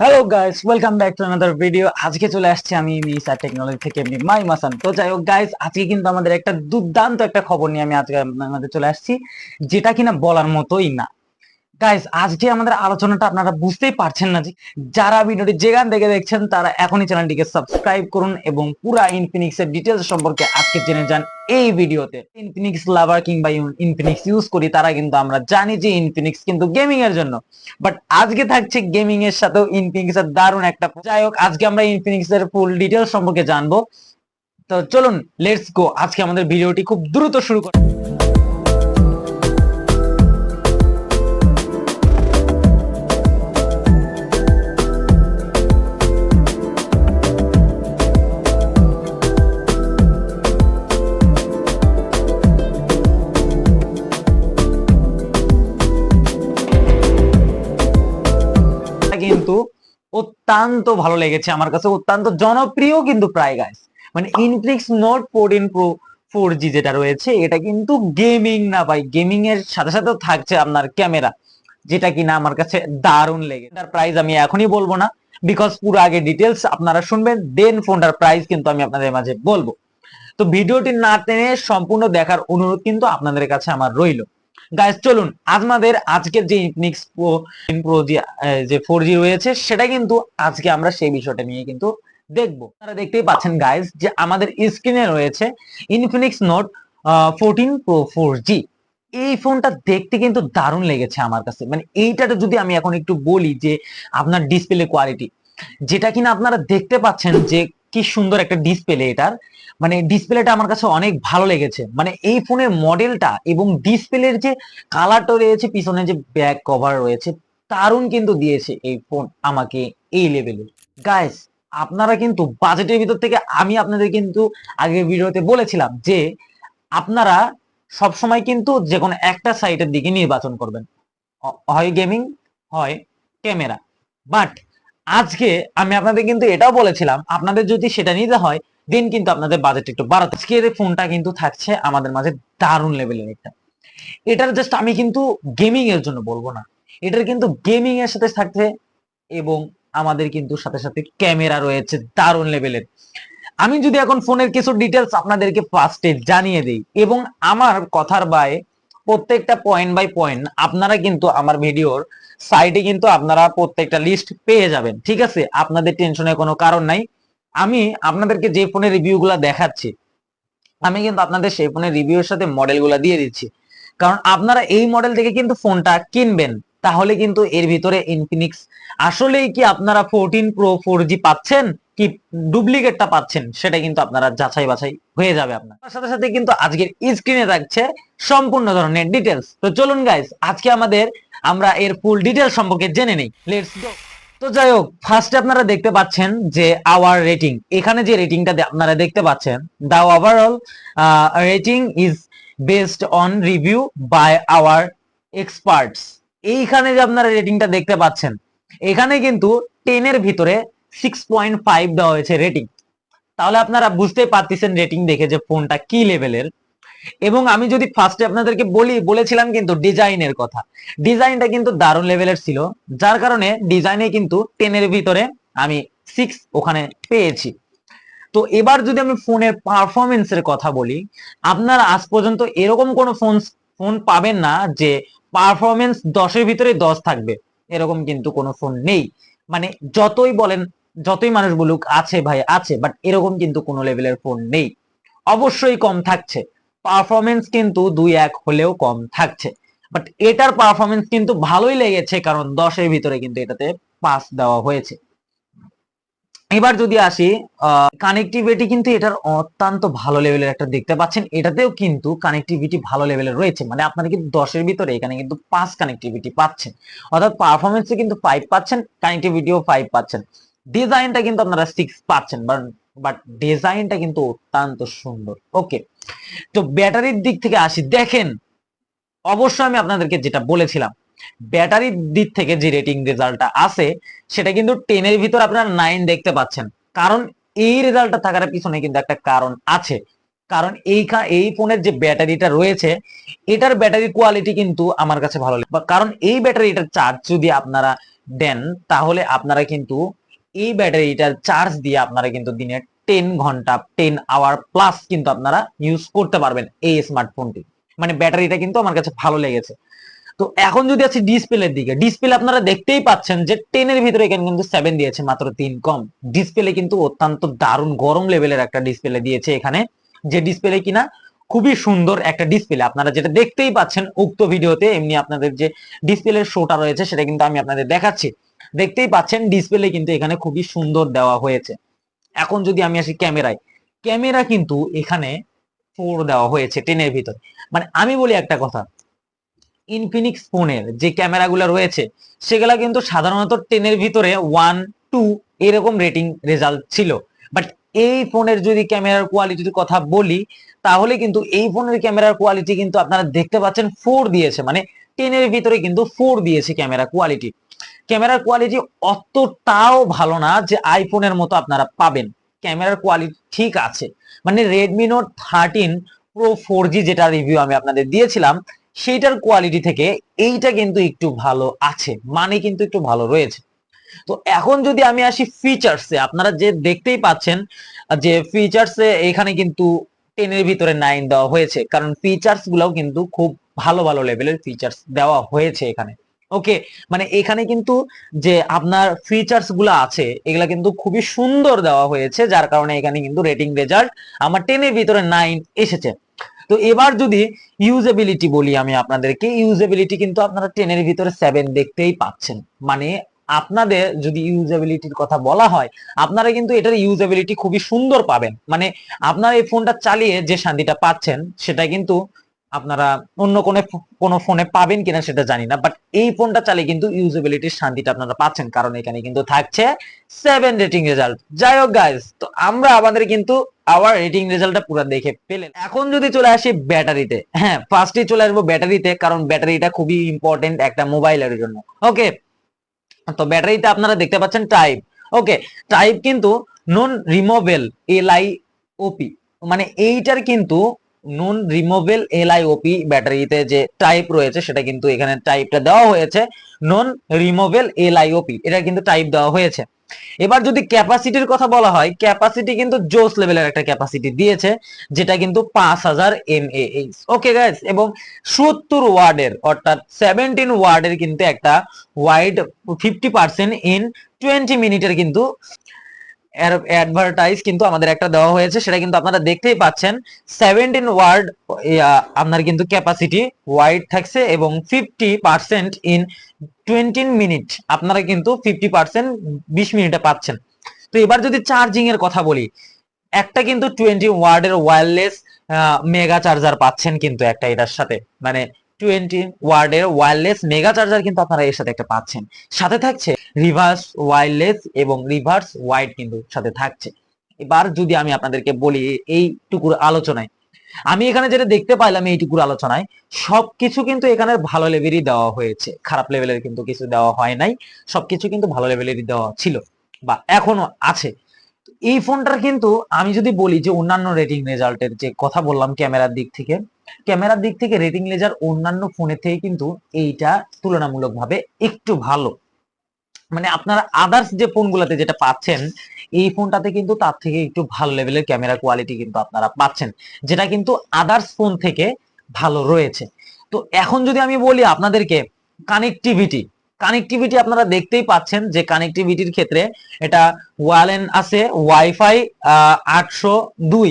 Hello guys welcome back to another video আজকে চলে আসছি আমি মিসা টেকনোলজি থেকে এমনি মাই মাসান তো যাই হোক গাইস আজকে কিন্তু আমাদের একটা দুর্দান্ত একটা খবর নিয়ে আমি আজকে আপনাদের চলে আসছি, যেটা কিনা বলার মতোই না। গাইস আজকে আমাদের আলোচনাটা আপনারা বুঝতেই পারছেন না যে যারা ভিডিওটি যেখান থেকে দেখছেন, তারা এখনই চ্যানেলটিকে সাবস্ক্রাইব করুন এবং পুরা ইনফিনিক্স এর ডিটেলস সম্পর্কে আজকে জেনে যান এই ভিডিওতে। ইনফিনিক্স লাভার কিংবা ইনফিনিক্স ইউজ করি, তারা কিন্তু আমরা জানি যে ইনফিনিক্স কিন্তু গেমিং এর জন্য। বাট আজকে থাকছে গেমিং এর সাথেও ইনফিনিক্স এর দারুণ একটা যাই হোক, আজকে আমরা ইনফিনিক্স এর ফুল ডিটেলস সম্পর্কে জানব। তো চলুন লেটস গো আজকে আমাদের ভিডিওটি খুব দ্রুত শুরু করি অত্যন্ত ভালো লেগেছে আমার কাছে, অত্যন্ত জনপ্রিয় কিন্তু প্রায় গাইস মানে Infinix Note fourteen Pro four G যেটা রয়েছে, এটা কিন্তু গেমিং না ভাই গেমিং এর সাথে সাথে থাকছে আপনার ক্যামেরা যেটা কিনা আমার কাছে দারুণ লেগে তার প্রাইস আমি এখনই বলব না বিকজ পুরো আগে ডিটেলস আপনারা শুনবেন দেন ফোনটার প্রাইস কিন্তু আমি আপনাদের মাঝে বলব। তো ভিডিওটি না টেনে সম্পূর্ণ দেখার অনুরোধ কিন্তু আপনাদের কাছে আমার রইল। গাইস চলুন আমাদের আজকের যে ইনফিনিক্স প্রো প্রো যে ফোর জি রয়েছে, সেটা কিন্তু আজকে আমরা সেই বিষয়টা নিয়ে কিন্তু দেখব। আপনারা দেখতেই পাচ্ছেন গাইস যে আমাদের স্ক্রিনে রয়েছে Infinix Note fourteen Pro four G এই ফোনটা দেখতে কিন্তু দারুণ লেগেছে আমার কাছে। মানে এইটাটা যদি আমি এখন একটু বলি যে, আপনার ডিসপ্লে কোয়ালিটি যেটা কিনা আপনারা দেখতে পাচ্ছেন যে কি সুন্দর একটা ডিসপ্লে এটার। মানে ডিসপ্লেটা আমার কাছে অনেক ভালো লেগেছে। মানে এই ফোনের মডেলটা এবং ডিসপ্লের যে কালারটা রয়েছে, পিছনে যে ব্যাক কভার রয়েছে, দারুণ কিন্তু দিয়েছে এই ফোন আমাকে এই লেভেলে গাইস আপনারা কিন্তু বাজেটের ভিতর থেকে আমি আপনাদের কিন্তু আগের ভিডিওতে বলেছিলাম যে আপনারা সবসময় কিন্তু যে কোনো একটা সাইটের দিকে নির্বাচন করবেন। হয় গেমিং হয় ক্যামেরা বাট আজকে আমি আপনাদের কিন্তু এটাও বলেছিলাম, আপনাদের যদি সেটা নিতে হয়, দিন কিন্তু আপনাদের বাজেট একটু বাড়াতে। আজকের এই ফোনটা কিন্তু থাকছে আমাদের মাঝে দারুণ লেভেলের একটা। এটার জাস্ট আমি কিন্তু গেমিং এর জন্য বলব না। এটার কিন্তু গেমিং এর সাথে থাকছে এবং আমাদের কিন্তু সাথে সাথে ক্যামেরা রয়েছে দারুণ লেভেলের আমি যদি এখন ফোনের কিছু ডিটেলস আপনাদেরকে ফার্স্টে জানিয়ে দিই, এবং আমার কথার বাই প্রত্যেকটা পয়েন্ট বাই পয়েন্ট আপনারা কিন্তু আমার ভিডিওর সাইডে কিন্তু আপনারা প্রত্যেকটা লিস্ট পেয়ে যাবেন, ঠিক আছে? আপনাদের টেনশনের কোনো কারণ নাই। আমি আপনাদেরকে যে ফোনের রিভিউ গুলা দেখাচ্ছি, আমি কিন্তু আপনাদের সেই ফোনের রিভিউর সাথে মডেলগুলা দিয়ে দিচ্ছি। কারণ আপনারা এই মডেল থেকে কিন্তু ফোনটা কিনবেন, তাহলে কিন্তু এর ভিতরে ইনফিনিক্স আসলেই কি আপনারা ফোরটিন প্রো ফোর জি পাচ্ছেন? কি ডুপ্লিকেটটা পাচ্ছেন? সেটা কিন্তু আপনারা যাচাই বাছাই হয়ে যাবে আপনার। সাথে সাথে কিন্তু আজকের স্ক্রিনে থাকছে সম্পূর্ণ ধরনের ডিটেলস তো চলুন গাইস আজকে আমাদের আমরা এর ফুল ডিটেল সম্পর্কে জেনে নেই। লেটস গো তো যাই হোক ফার্স্টে আপনারা দেখতে পাচ্ছেন যে আওয়ার রেটিং এখানে যে রেটিংটা আপনারা দেখতে পাচ্ছেন the overall rating is based on review by our experts এইখানে যে আপনারা রেটিংটা দেখতে পাচ্ছেন, এখানে কিন্তু টেনের ভিতরে সিক্স পয়েন্ট ফাইভ দেওয়া হয়েছে রেটিং তাহলে আপনারা বুঝতে পারতেছেন রেটিং দেখে যে ফোনটা কি লেভেলের এবং আমি যদি ফার্স্টে আপনাদেরকে বলি, বলেছিলাম কিন্তু ডিজাইনের কথা। ডিজাইনটা কিন্তু দারুণ লেভেলের ছিল, যার কারণে ডিজাইনে কিন্তু টেনের ভিতরে আমি সিক্স ওখানে পেয়েছি। তো এবার যদি আমি ফোনের পারফরমেন্সের কথা বলি, আপনারা আজ পর্যন্ত এরকম কোনো ফোন ফোন পাবেন না যে পারফরমেন্স দশের ভিতরে দশ থাকবে। এরকম কিন্তু কোনো ফোন নেই। মানে যতই বলেন, যতই মানুষ বলুক, আছে ভাই, আছে বাট এরকম কিন্তু কোনো লেভেলের ফোন নেই। অবশ্যই কম থাকছে। পারফরমেন্স কিন্তু দুই এক হলেও কম থাকছে। বাট এটার পারফরমেন্স কিন্তু ভালোই লেগেছে কারণ দশের ভিতরে কিন্তু এটাতে পাস দেওয়া হয়েছে। এবার যদি আসি কানেক্টিভিটি কিন্তু এটার অত্যন্ত ভালো লেভেলের একটা দেখতে পাচ্ছেন। এটাতেও কিন্তু কানেক্টিভিটি ভালো লেভেলের রয়েছে। মানে আপনারা কিন্তু দশের ভিতরে এখানে কিন্তু পাঁচ কানেক্টিভিটি পাচ্ছেন। অর্থাৎ পারফরমেন্সে কিন্তু ফাইভ পাচ্ছেন কানেক্টিভিটিও ফাইভ পাচ্ছেন। ডিজাইনটা কিন্তু আপনারা সিক্স পাচ্ছেন। বাট ডিজাইনটা কিন্তু অত্যন্ত সুন্দর। ওকে তো ব্যাটারির দিক থেকে আসি। দেখেন অবশ্যই আমি আপনাদেরকে যেটা বলেছিলাম ব্যাটারির দিক থেকে যে রেটিং রেজাল্টটা আছে, সেটা কিন্তু টেনের ভিতর আপনারা নাইন দেখতে পাচ্ছেন। কারণ এই রেজাল্টটা থাকার পিছনে কিন্তু একটা কারণ আছে। কারণ এই এই ফোনের যে ব্যাটারিটা রয়েছে, এটার ব্যাটারি কোয়ালিটি কিন্তু আমার কাছে ভালো লাগে কারণ এই ব্যাটারিটার চার্জ যদি আপনারা দেন, তাহলে আপনারা কিন্তু এই ব্যাটারিটার চার্জ দিয়ে আপনারা কিন্তু দিনে টেন ঘণ্টা টেন আওয়ার প্লাস কিন্তু আপনারা ইউজ করতে পারবেন এই স্মার্টফোনটি মানে ব্যাটারিটা কিন্তু আমার কাছে ভালো লেগেছে। তো এখন যদি আছে ডিসপ্লের দিকে ডিসপ্লে আপনারা দেখতেই পাচ্ছেন যে টেনের ভিতরে এখানে কিন্তু সেভেন দিয়েছে মাত্র তিন কম। ডিসপ্লে কিন্তু অত্যন্ত দারুণ গরম লেভেলের একটা ডিসপ্লে দিয়েছে এখানে, যে ডিসপ্লে কিনা খুবই সুন্দর একটা ডিসপ্লে আপনারা যেটা দেখতেই পাচ্ছেন উক্ত ভিডিওতে, এমনি আপনাদের যে ডিসপ্লের শোটা রয়েছে সেটা কিন্তু আমি আপনাদের দেখাচ্ছি। দেখতেই পাচ্ছেন ডিসপ্লে কিন্তু এখানে খুবই সুন্দর দেওয়া হয়েছে। এখন যদি আমি আসি ক্যামেরায়, ক্যামেরা কিন্তু এখানে ফোর দেওয়া হয়েছে টেনের ভিতর। মানে আমি বলি একটা কথা ইনফিনিক্স ফোনের যে ক্যামেরাগুলো রয়েছে, সেগুলা কিন্তু সাধারণত টেনের ভিতরে ওয়ান টু এরকম রেটিং রেজাল্ট ছিল। বাট এই ফোনের যদি ক্যামেরার কোয়ালিটির কথা বলি, তাহলে কিন্তু এই ফোনের ক্যামেরার কোয়ালিটি কিন্তু আপনারা দেখতে পাচ্ছেন ফোর দিয়েছে। মানে টেনের ভিতরে কিন্তু ফোর দিয়েছে ক্যামেরা কোয়ালিটি ক্যামেরার কোয়ালিটি অতটাও ভালো না যে আইফোনের মতো আপনারা পাবেন। ক্যামেরার কোয়ালিটি ঠিক আছে। মানে Redmi Note thirteen Pro four G যেটা রিভিউ আমি আপনাদের দিয়েছিলাম, সেইটার কোয়ালিটি থেকে এইটা কিন্তু একটু ভালো আছে। মানে কিন্তু একটু ভালো রয়েছে। তো এখন যদি আমি আসি ফিচার্সে আপনারা যে দেখতেই পাচ্ছেন যে ফিচার্সে এখানে কিন্তু টেনের ভিতরে নাইন দেওয়া হয়েছে। কারণ ফিচার্স গুলাও কিন্তু খুব ভালো ভালো লেভেলের ফিচার্স দেওয়া হয়েছে এখানে। ওকে মানে এখানে কিন্তু যে আপনার ফিচার্সগুলো আছে, এগুলা কিন্তু খুবই সুন্দর দেওয়া হয়েছে, যার কারণে এখানে কিন্তু রেটিং রেজাল্ট আমার টেনের ভিতরে নাইন এসেছে। তো এবার যদি ইউজেবিলিটি বলি আমি আপনাদেরকে ইউজেবিলিটি কিন্তু আপনারা টেনের ভিতরে সেভেন দেখতেই পাচ্ছেন। মানে আপনাদের যদি ইউজেবিলিটির কথা বলা হয়, আপনারা কিন্তু এটার ইউজেবিলিটি খুবই সুন্দর পাবেন। মানে আপনারা এই ফোনটা চালিয়ে যে শান্তিটা পাচ্ছেন সেটা কিন্তু আপনারা অন্য কোনো কোনো ফোনে পাবেন কিনা সেটা জানি না বাট এই ফোনটা চালে কিন্তু ইউজেবিলিটির শান্তিটা আপনারা পাচ্ছেন, কারণ এখানে কিন্তু থাকছে সেভেন রেটিং রেজাল্ট যাই হোক গাইজ তো আমরা আমাদের কিন্তু আবার রেটিং রেজাল্টটা পুরো দেখে পেলেন এখন যদি চলে আসি ব্যাটারিতে হ্যাঁ ফার্স্টে চলে আসব ব্যাটারিতে কারণ ব্যাটারিটা খুবই ইম্পর্টেন্ট একটা মোবাইলের জন্য। ওকে তো ব্যাটারিতে আপনারা দেখতে পাচ্ছেন টাইপ ওকে টাইপ কিন্তু নন রিমুভেল এল আই ওপি মানে এইটার কিন্তু নন রিমুভেল এল আই ওপি ব্যাটারিতে যে টাইপ রয়েছে, সেটা কিন্তু এখানে টাইপটা দেওয়া হয়েছে। নন রিমুভেল এল আই ওপি এটা কিন্তু টাইপ দেওয়া হয়েছে। এবার যদি ক্যাপাসিটির কথা বলা হয় ক্যাপাসিটি কিন্তু জোস লেভেলের একটা ক্যাপাসিটি দিয়েছে, যেটা কিন্তু পাঁচ হাজার এম এইচ ওকে গাইস এবং সত্তর ওয়ার্ডের, অর্থাৎ সেভেন্টিন ওয়ার্ডের কিন্তু একটা watt fifty percent in twenty মিনিটের কিন্তু অ্যাডভার্টাইজ কিন্তু আমাদের একটা দেওয়া হয়েছে, সেটা কিন্তু আপনারা দেখতেই পাচ্ছেন। সেভেন্টিন ওয়ার্ড আপনার কিন্তু ক্যাপাসিটি ওয়াইড থাকছে এবং fifty percent in twenty minute আপনারা কিন্তু ফিফটি পার্সেন্ট বিশ মিনিটে পাচ্ছেন। তো এবার যদি চার্জিং এর কথা বলি, একটা কিন্তু টোয়েন্টি ওয়ার্ডের ওয়্যারলেস মেগা চার্জার পাচ্ছেন কিন্তু একটা এটার সাথে। মানে টোয়েন্টি ওয়ার্ডের ওয়্যারলেস মেগা চার্জার কিন্তু আপনারা এর সাথে একটা পাচ্ছেন। সাথে থাকছে রিভার্স ওয়্যারলেস এবং রিভার্স ওয়াইড কিন্তু সাথে থাকছে। এবার যদি আমি আপনাদেরকে বলি এইটুকুর আলোচনায়, আমি এখানে যেটা দেখতে পাইলাম এইটুকুর আলোচনায়, সবকিছু কিন্তু এখানে ভালো লেভেলই দেওয়া হয়েছে। খারাপ লেভেলের কিন্তু কিছু দেওয়া হয় নাই, সবকিছু কিন্তু ভালো লেভেলেরই দেওয়া ছিল বা এখনও আছে। এই ফোনটার কিন্তু আমি যদি বলি যে অন্যান্য রেটিং রেজাল্টের যে কথা বললাম ক্যামেরার দিক থেকে, ক্যামেরার দিক থেকে রেটিং রেজাল্ট অন্যান্য ফোনের থেকে কিন্তু এইটা তুলনামূলকভাবে একটু ভালো। মানে আপনারা আদার্স যে ফোনগুলোতে যেটা পাচ্ছেন, এই ফোনটাতে কিন্তু তার থেকে একটু ভালো লেভেলের ক্যামেরা কোয়ালিটি কিন্তু আপনারা পাচ্ছেন, যেটা কিন্তু আদার্স ফোন থেকে ভালো রয়েছে। তো এখন যদি আমি বলি আপনাদেরকে কানেক্টিভিটি কানেক্টিভিটি আপনারা দেখতেই পাচ্ছেন যে কানেক্টিভিটির ক্ষেত্রে এটা ওয়ালেন আছে ওয়াইফাই আটশো দুই,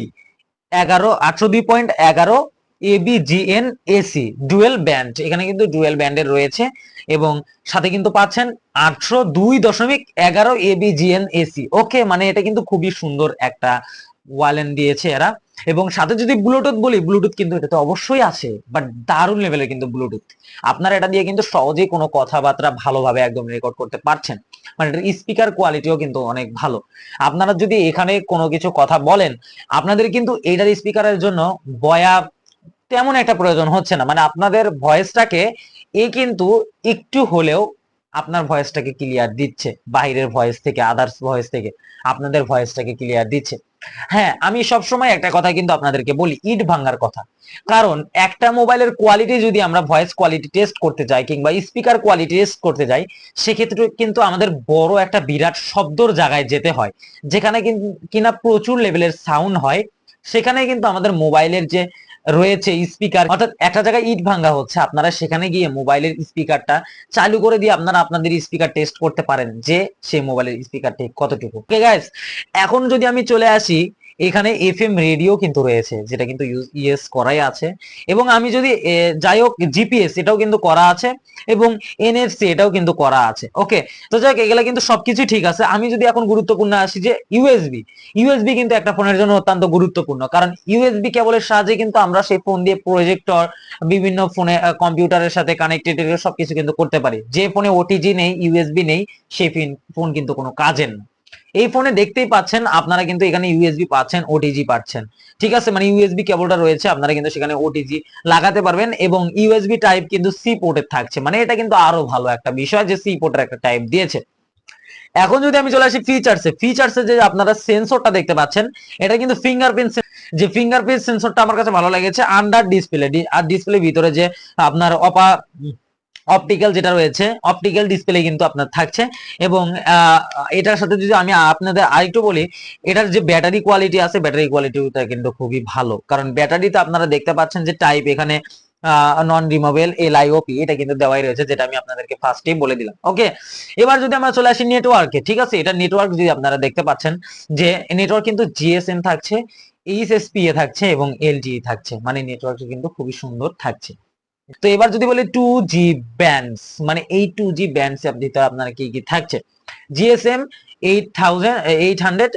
এগারো, আটশো দুই পয়েন্ট এগারো এবিজিএন এসি ডুয়েল ব্যান্ড এখানে কিন্তু ডুয়েল ব্যান্ডের রয়েছে এবং সাথে কিন্তু পাচ্ছেন আটশো দুই দশমিক এগারো এবিজিএন এসি ওকে মানে এটা কিন্তু খুবই সুন্দর একটা ওয়ালেন দিয়েছে এরা। এবং সাথে যদি ব্লুটুথ বলি ব্লুটুথ কিন্তু এটাতে অবশ্যই আছে বাট দারুণ লেভেলের কিন্তু ব্লুটুথ আপনারা এটা দিয়ে কিন্তু সহজেই কোনো কথাবার্তা ভালোভাবে একদম রেকর্ড করতে পারছেন। মানে এটার স্পিকার কোয়ালিটিও কিন্তু অনেক ভালো। আপনারা যদি এখানে কোনো কিছু কথা বলেন, আপনাদের কিন্তু এইটার স্পিকারের জন্য বয়া তেমন একটা প্রয়োজন হচ্ছে না। মানে আপনাদের ভয়েসটাকে এ কিন্তু একটু হলেও আপনার ভয়েসটাকে ক্লিয়ার দিচ্ছে। বাইরের ভয়েস থেকে আদার্স ভয়েস থেকে, আপনাদের ভয়েসটাকে ক্লিয়ার দিচ্ছে। হ্যাঁ আমি সব সময় একটা কথা কিন্তু আপনাদেরকে বলি, ইট ভাঙার কথা। কারণ একটা মোবাইলের কোয়ালিটি যদি আমরা ভয়েস কোয়ালিটি টেস্ট করতে যাই কিংবা স্পিকার কোয়ালিটি টেস্ট করতে যাই, সেক্ষেত্রে কিন্তু আমাদের বড় একটা বিরাট শব্দর জায়গায় যেতে হয়, যেখানে কিন- কিনা প্রচুর লেভেলের সাউন্ড হয়, সেখানে কিন্তু আমাদের মোবাইলের যে রয়েছে স্পিকার অর্থাৎ একটা জায়গায় ইট ভাঙ্গা হচ্ছে। আপনারা সেখানে গিয়ে মোবাইলের স্পিকারটা চালু করে দিয়ে আপনারা আপনাদের স্পিকার টেস্ট করতে পারেন যে সেই মোবাইলের স্পিকার ঠিক কতটুকু এখন যদি আমি চলে আসি এখানে এফএম রেডিও কিন্তু রয়েছে, যেটা কিন্তু ইউএস করাই আছে। এবং আমি যদি যাই হোক জিপিএস এটাও কিন্তু করা আছে এবং এনএফসি এটাও কিন্তু করা আছে। ওকে তো যাই হোক, এগুলা কিন্তু সবকিছুই ঠিক আছে। আমি যদি এখন গুরুত্বপূর্ণ আসি যে ইউএসবি ইউএসবি কিন্তু একটা ফোনের জন্য অত্যন্ত গুরুত্বপূর্ণ। কারণ ইউএসবি কেবলের সাহায্যে কিন্তু আমরা সেই ফোন দিয়ে প্রজেক্টর বিভিন্ন ফোনে কম্পিউটারের সাথে কানেক্টেড সবকিছু কিন্তু করতে পারি। যে ফোনে ওটিজি নেই ইউএসবি নেই, সেই ফোন কিন্তু কোনো কাজের না। এই ফোনে দেখতেই পাচ্ছেন, আপনারা কিন্তু এখানে ইউএসবি পাচ্ছেন ওটিজি পাচ্ছেন। ঠিক আছে? মানে ইউএসবি কেবলটা রয়েছে, আপনারা কিন্তু সেখানে ওটিজি লাগাতে পারবেন এবং ইউএসবি টাইপ কিন্তু সি পোর্টের থাকছে। মানে এটা কিন্তু আরও ভালো একটা বিষয় যে সি পোর্টের একটা টাইপ দিয়েছে। এখন যদি আমি চলে আসি ফিচার্সে ফিচার্সে যে আপনারা সেন্সরটা দেখতে পাচ্ছেন, এটা কিন্তু ফিঙ্গারপ্রিন্ট যে ফিঙ্গারপ্রিন্ট সেন্সরটা আমার কাছে ভালো লেগেছে আন্ডার ডিসপ্লে আর ডিসপ্লে ভিতরে যে আপনার অপা অপটিক্যাল যেটা রয়েছে অপটিক্যাল ডিসপ্লে কিন্তু আপনার থাকছে। এবং এটার সাথে যদি আমি আপনাদের আরেকটু বলি, এটার যে ব্যাটারি কোয়ালিটি আছে ব্যাটারি কোয়ালিটিটা কিন্তু খুবই ভালো। কারণ ব্যাটারিতে আপনারা দেখতে পাচ্ছেন যে টাইপ এখানে নন রিমুভেবল এলআইওপি এটা কিন্তু দেওয়াই রয়েছে, যেটা আমি আপনাদেরকে ফার্স্টেই বলে দিলাম। ওকে এবার যদি আমরা চলে আসি নেটওয়ার্কে ঠিক আছে? এটা নেটওয়ার্ক যদি আপনারা দেখতে পাচ্ছেন যে নেটওয়ার্ক কিন্তু জিএসএম থাকছে এইচএসপি এ থাকছে এবং এলটিই থাকছে। মানে নেটওয়ার্ক কিন্তু খুবই সুন্দর থাকছে। তো এবার যদি বলি টু জি ব্যান্ডস মানে এই টু জি ব্যান্ডস ভিতরে আপনার কি কি থাকছে? GSM eight thousand eight hundred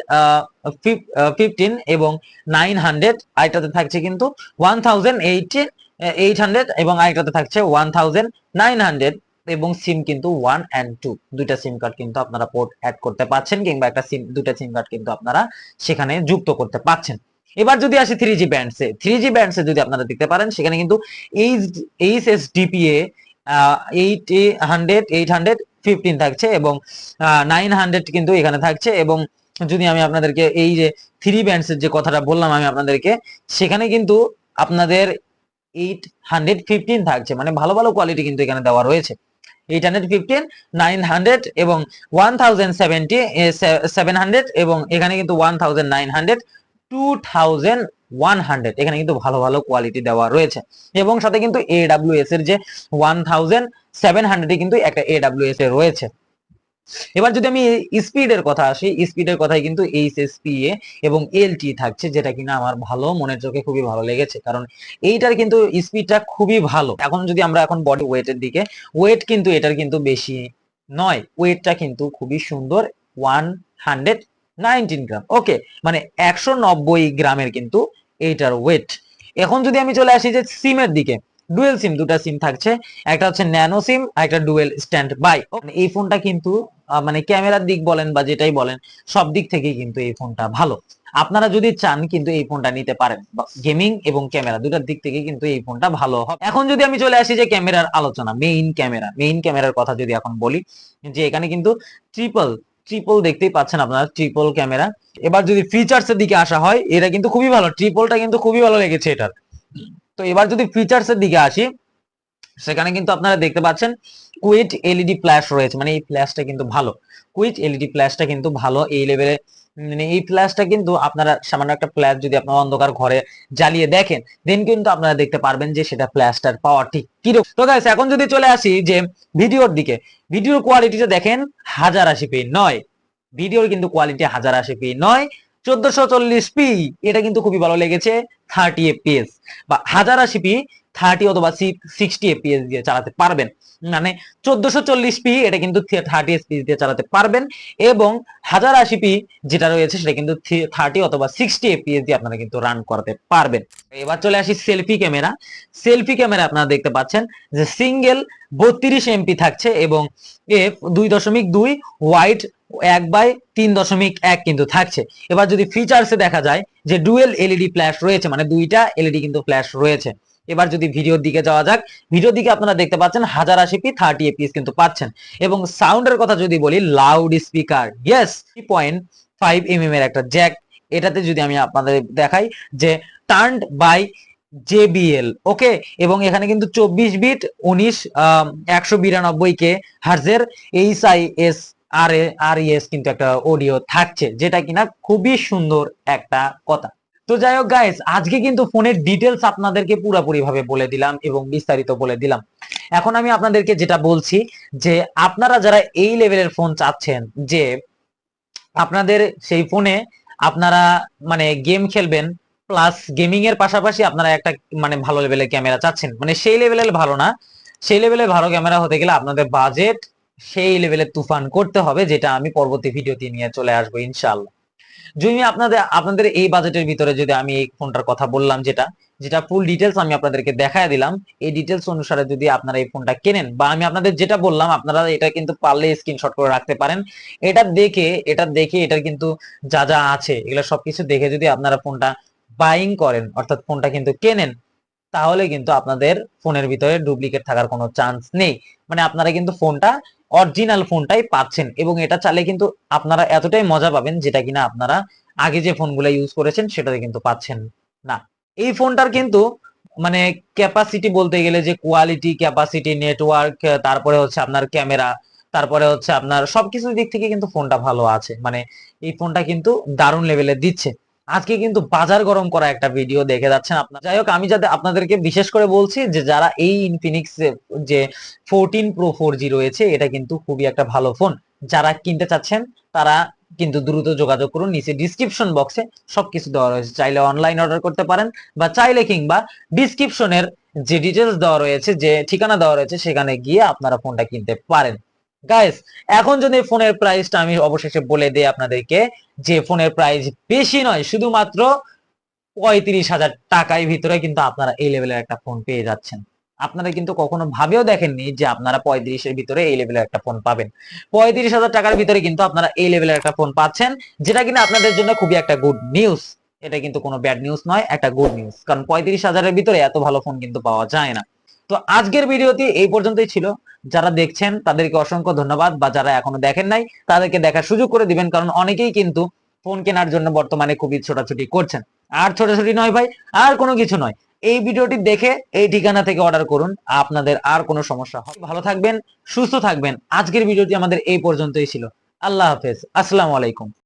fifteen এবং নাইন হান্ড্রেড আরেকটাতে থাকছে কিন্তু one thousand eighteen eight hundred এবং আরেকটাতে থাকছে ওয়ান থাউজেন্ড নাইন হান্ড্রেড এবং সিম কিন্তু ওয়ান অ্যান্ড টু দুইটা সিম কার্ড কিন্তু আপনারা পোর্ট অ্যাড করতে পারছেন কিংবা একটা সিম দুইটা সিম কার্ড কিন্তু আপনারা সেখানে যুক্ত করতে পাচ্ছেন এবার যদি আসি থ্রি জি ব্যান্ডসে থ্রি জি ব্যান্ডসে যদি আপনারা দেখতে পারেন, সেখানে কিন্তু H S DPA eight hundred eight hundred fifteen থাকছে এবং নাইন হান্ড্রেড কিন্তু এখানে থাকছে এবং যদি আমি আপনাদেরকে এই যে থ্রি ব্যান্ডসের যে কথাটা বললাম আমি আপনাদেরকে, সেখানে কিন্তু আপনাদের এইট হান্ড্রেড ফিফটিন থাকছে। মানে ভালো ভালো কোয়ালিটি কিন্তু এখানে দেওয়া রয়েছে। Eight hundred fifteen nine hundred এবং one thousand seventy seven hundred এবং এখানে কিন্তু one thousand nine hundred two thousand one hundred এখানে কিন্তু ভালো ভালো কোয়ালিটি দেওয়া রয়েছে। এবং সাথে কিন্তু এডাব্লিউএস এর যে ওয়ান থাউজেন্ড সেভেন হান্ড্রেডে কিন্তু একটা এডাব্লিউএস এর রয়েছে। এবার যদি আমি স্পিডের কথা আসি স্পিডের কথাই কিন্তু এইচএসপি এ এবং এলটি থাকছে, যেটা কিনা আমার ভালো, মনের চোখে খুবই ভালো লেগেছে। কারণ এইটার কিন্তু স্পিডটা খুবই ভালো। এখন যদি আমরা এখন বডি ওয়েটের দিকে ওয়েট কিন্তু এটার কিন্তু বেশি নয়। ওয়েটটা কিন্তু খুবই সুন্দর one hundred nineteen gram. Okay মানে একশো নব্বই গ্রামের কিন্তু এইটার ওয়েট এখন যদি আমি চলে আসি যে সিমের দিকে ডুয়েল সিম দুটা সিম থাকছে। একটা হচ্ছে ন্যানো সিম আর একটা ডুয়েল স্ট্যান্ড বাই এই ফোনটা কিন্তু মানে ক্যামেরার দিক বলেন বা যেটাই বলেন, সব দিক থেকেই কিন্তু এই ফোনটা ভালো। আপনারা যদি চান কিন্তু এই ফোনটা নিতে পারেন। গেমিং এবং ক্যামেরা, দুটার দিক থেকে কিন্তু এই ফোনটা ভালো হবে। এখন যদি আমি চলে আসি যে ক্যামেরার আলোচনা মেইন ক্যামেরা মেইন ক্যামেরার কথা যদি এখন বলি, যে এখানে কিন্তু ট্রিপল ট্রিপল দেখতেই পাচ্ছেন আপনারা ট্রিপল ক্যামেরা এবার যদি ফিচার্স দিকে আসা হয়, এটা কিন্তু খুবই ভালো ট্রিপলটা কিন্তু খুবই ভালো লেগেছে এটার। তো এবার যদি ফিচার্স এর দিকে আসি, সেখানে কিন্তু আপনারা দেখতে পাচ্ছেন কুইট এলইডি ফ্ল্যাশ রয়েছে মানে এই ফ্ল্যাশটা কিন্তু ভালো। কুইট এলইডি ফ্ল্যাশটা কিন্তু ভালো, এই লেভেলে মানে এই ফ্ল্যাশটা কিন্তু আপনারা সামান্য একটা ফ্ল্যাশ যদি আপনারা অন্ধকার ঘরে জ্বালিয়ে দেখেন দেন কিন্তু আপনারা দেখতে পারবেন যে সেটা ফ্ল্যাশটার পাওয়ার ঠিক কীরকম। তো গাইস এখন যদি চলে আসি যে ভিডিওর দিকে ভিডিওর কোয়ালিটিটা দেখেন হাজার আশি পি নয়। ভিডিওর কিন্তু কোয়ালিটি হাজার আশি পি নয়। চোদ্দশো চল্লিশ পি, এটা কিন্তু খুবই ভালো লেগেছে থার্টি এফপিএস বা হাজার আশি পি থার্টি অথবা সিক্সটি এপিএস দিয়ে চালাতে পারবেন। মানে চোদ্দশো চল্লিশ পি এটা কিন্তু থার্টি এফপিএস দিয়ে চালাতে পারবেন এবং হাজার আশি পি যেটা রয়েছে সেটা কিন্তু থার্টি অথবা সিক্সটি এপিএস দিয়ে আপনারা কিন্তু রান করাতে পারবেন। এবার চলে আসি সেলফি ক্যামেরা সেলফি ক্যামেরা আপনারা দেখতে পাচ্ছেন যে সিঙ্গেল বত্রিশ এমপি থাকছে এবং এফ দুই দশমিক দুই হোয়াইট এক বাই তিন দশমিক এক কিন্তু থাকছে। এবার যদি ফিচার্সে দেখা যায় যে ডুয়েল এলইডি ফ্ল্যাশ রয়েছে মানে দুইটা এলইডি কিন্তু ফ্ল্যাশ রয়েছে। এবার যদি ভিডিওর দিকে যাওয়া যাক, ভিডিওর দিকে আপনারা দেখতে পাচ্ছেন হাজার আশি পি থার্টি এপিএস কিন্তু পাচ্ছেন। এবং সাউন্ডের কথা যদি বলি loud speaker yes three point five M এর একটা জ্যাক এটাতে যদি আমি আপনাদের দেখাই যে টার্নড বাই জেবিএল ওকে এবং এখানে কিন্তু চব্বিশ বিট উনিশ একশো বিরানব্বই K হার্জের H I S R R S কিন্তু একটা অডিও থাকছে, যেটা কিনা খুবই সুন্দর একটা কথা। তো যাই হোক গাইস আজকে কিন্তু ফোনের ডিটেলস আপনাদেরকে পুরোপুরি ভাবে বলে দিলাম এবং বিস্তারিত বলে দিলাম। এখন আমি আপনাদেরকে যেটা বলছি যে, আপনারা যারা এই লেভেলের ফোন চাচ্ছেন, যে আপনাদের সেই ফোনে আপনারা মানে গেম খেলবেন প্লাস গেমিং এর পাশাপাশি আপনারা একটা মানে ভালো লেভেলের ক্যামেরা চাচ্ছেন। মানে সেই লেভেলের ভালো না, সেই লেভেলের ভালো ক্যামেরা হতে গেলে আপনাদের বাজেট সেই লেভেলের তুফান করতে হবে, যেটা আমি পরবর্তী ভিডিওতে নিয়ে চলে আসব, ইনশাআল্লাহ। যদি আপনাদের আপনাদের এই বাজেটের ভিতরে যদি আমি এই ফোনটার কথা বললাম যেটা যেটা ফুল ডিটেলস আমি আপনাদেরকে দেখায় দিলাম, এই ডিটেলস অনুসারে যদি আপনারা এই ফোনটা কেনেন বা আমি আপনাদের যেটা বললাম, আপনারা এটা কিন্তু পারলে স্ক্রিনশট করে রাখতে পারেন। এটা দেখে এটা দেখে এটার কিন্তু যা যা আছে, এগুলো সবকিছু দেখে যদি আপনারা ফোনটা বাইং করেন, অর্থাৎ ফোনটা কিন্তু কেনেন তাহলে কিন্তু আপনাদের ফোনের ভিতরে ডুপ্লিকেট থাকার কোনো চান্স নেই। মানে আপনারা কিন্তু ফোনটা অরিজিনাল ফোনটাই পাচ্ছেন এবং এটা চালে কিন্তু আপনারা এতটাই মজা পাবেন যেটা কিনা আপনারা আগে যে ফোনগুলো ইউজ করেছেন সেটাতে কিন্তু পাচ্ছেন না। এই ফোনটার কিন্তু মানে ক্যাপাসিটি বলতে গেলে যে কোয়ালিটি ক্যাপাসিটি নেটওয়ার্ক তারপরে হচ্ছে আপনার ক্যামেরা তারপরে হচ্ছে আপনার সবকিছুর দিক থেকে কিন্তু ফোনটা ভালো আছে। মানে এই ফোনটা কিন্তু দারুণ লেভেলে দিচ্ছে। আজকে কিন্তু বাজার গরম করা একটা ভিডিও দেখে যাচ্ছেন আপনার। যাই হোক, আমি যাতে আপনাদেরকে বিশেষ করে বলছি যে, যারা এই ইনফিনিক্স যে ফোরটিন প্রো ফোর জি রয়েছে, এটা কিন্তু খুবই একটা ভালো ফোন যারা কিনতে চাচ্ছেন, তারা কিন্তু দ্রুত যোগাযোগ করুন। নিচে ডিসক্রিপশন বক্সে সবকিছু দেওয়া রয়েছে। চাইলে অনলাইন অর্ডার করতে পারেন, বা চাইলে কিংবা ডিসক্রিপশনের যে ডিটেলস দেওয়া রয়েছে, যে ঠিকানা দেওয়া রয়েছে, সেখানে গিয়ে আপনারা ফোনটা কিনতে পারেন। গাইস এখন যদি ফোনের প্রাইসটা আমি অবশেষে বলে দিই আপনাদেরকে, যে ফোনের প্রাইস বেশি নয়, শুধুমাত্র পঁয়ত্রিশ হাজার টাকায় ভিতরে কিন্তু আপনারা এই লেভেলের একটা ফোন পেয়ে যাচ্ছেন। আপনারা কিন্তু কখনো ভাবেও দেখেননি যে আপনারা পঁয়ত্রিশের ভিতরে এই লেভেলের একটা ফোন পাবেন। পঁয়ত্রিশ হাজার টাকার ভিতরে কিন্তু আপনারা এই লেভেলের একটা ফোন পাচ্ছেন, যেটা কিনা আপনাদের জন্য খুবই একটা গুড নিউজ এটা কিন্তু কোনো ব্যাড নিউজ নয়, একটা গুড নিউজ কারণ পঁয়ত্রিশ হাজারের ভিতরে এত ভালো ফোন কিন্তু পাওয়া যায় না। তো আজকের ভিডিওটি এই পর্যন্তই ছিল। যারা দেখছেন, তাদেরকে অসংখ্য ধন্যবাদ বা যারা এখনও দেখেন নাই, তাদেরকে দেখার সুযোগ করে দিবেন, কারণ অনেকেই কিন্তু ফোন কেনার জন্য বর্তমানে খুবই ছোটাছুটি করছেন। আর ছোটাছুটি নয় ভাই, আর কোনো কিছু নয়। এই ভিডিওটি দেখে এই ঠিকানা থেকে অর্ডার করুন, আপনাদের আর কোনো সমস্যা হবে ভালো থাকবেন, সুস্থ থাকবেন। আজকের ভিডিওটি আমাদের এই পর্যন্তই ছিল। আল্লাহ হাফেজ। আসসালামু আলাইকুম।